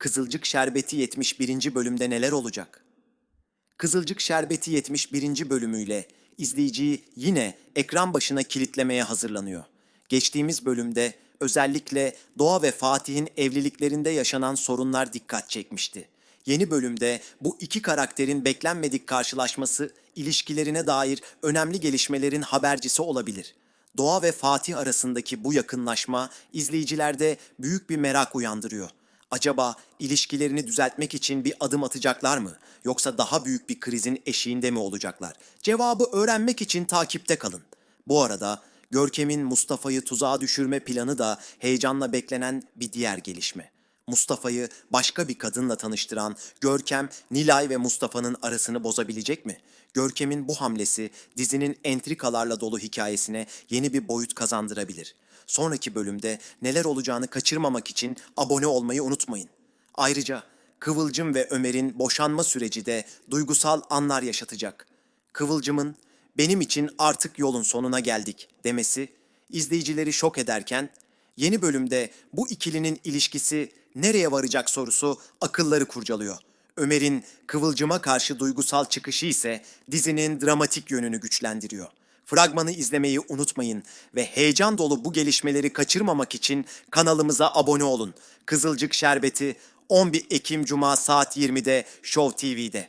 Kızılcık Şerbeti 71. bölümde neler olacak? Kızılcık Şerbeti 71. bölümüyle izleyiciyi yine ekran başına kilitlemeye hazırlanıyor. Geçtiğimiz bölümde özellikle Doğa ve Fatih'in evliliklerinde yaşanan sorunlar dikkat çekmişti. Yeni bölümde bu iki karakterin beklenmedik karşılaşması ilişkilerine dair önemli gelişmelerin habercisi olabilir. Doğa ve Fatih arasındaki bu yakınlaşma izleyicilerde büyük bir merak uyandırıyor. Acaba ilişkilerini düzeltmek için bir adım atacaklar mı? Yoksa daha büyük bir krizin eşiğinde mi olacaklar? Cevabı öğrenmek için takipte kalın. Bu arada Görkem'in Mustafa'yı tuzağa düşürme planı da heyecanla beklenen bir diğer gelişme. Mustafa'yı başka bir kadınla tanıştıran Görkem, Nilay ve Mustafa'nın arasını bozabilecek mi? Görkem'in bu hamlesi dizinin entrikalarla dolu hikayesine yeni bir boyut kazandırabilir. Sonraki bölümde neler olacağını kaçırmamak için abone olmayı unutmayın. Ayrıca Kıvılcım ve Ömer'in boşanma süreci de duygusal anlar yaşatacak. Kıvılcım'ın benim için artık yolun sonuna geldik demesi izleyicileri şok ederken yeni bölümde bu ikilinin ilişkisi nereye varacak sorusu akılları kurcalıyor. Ömer'in Kıvılcım'a karşı duygusal çıkışı ise dizinin dramatik yönünü güçlendiriyor. Fragmanı izlemeyi unutmayın ve heyecan dolu bu gelişmeleri kaçırmamak için kanalımıza abone olun. Kızılcık Şerbeti 11 Ekim Cuma saat 20'de Show TV'de.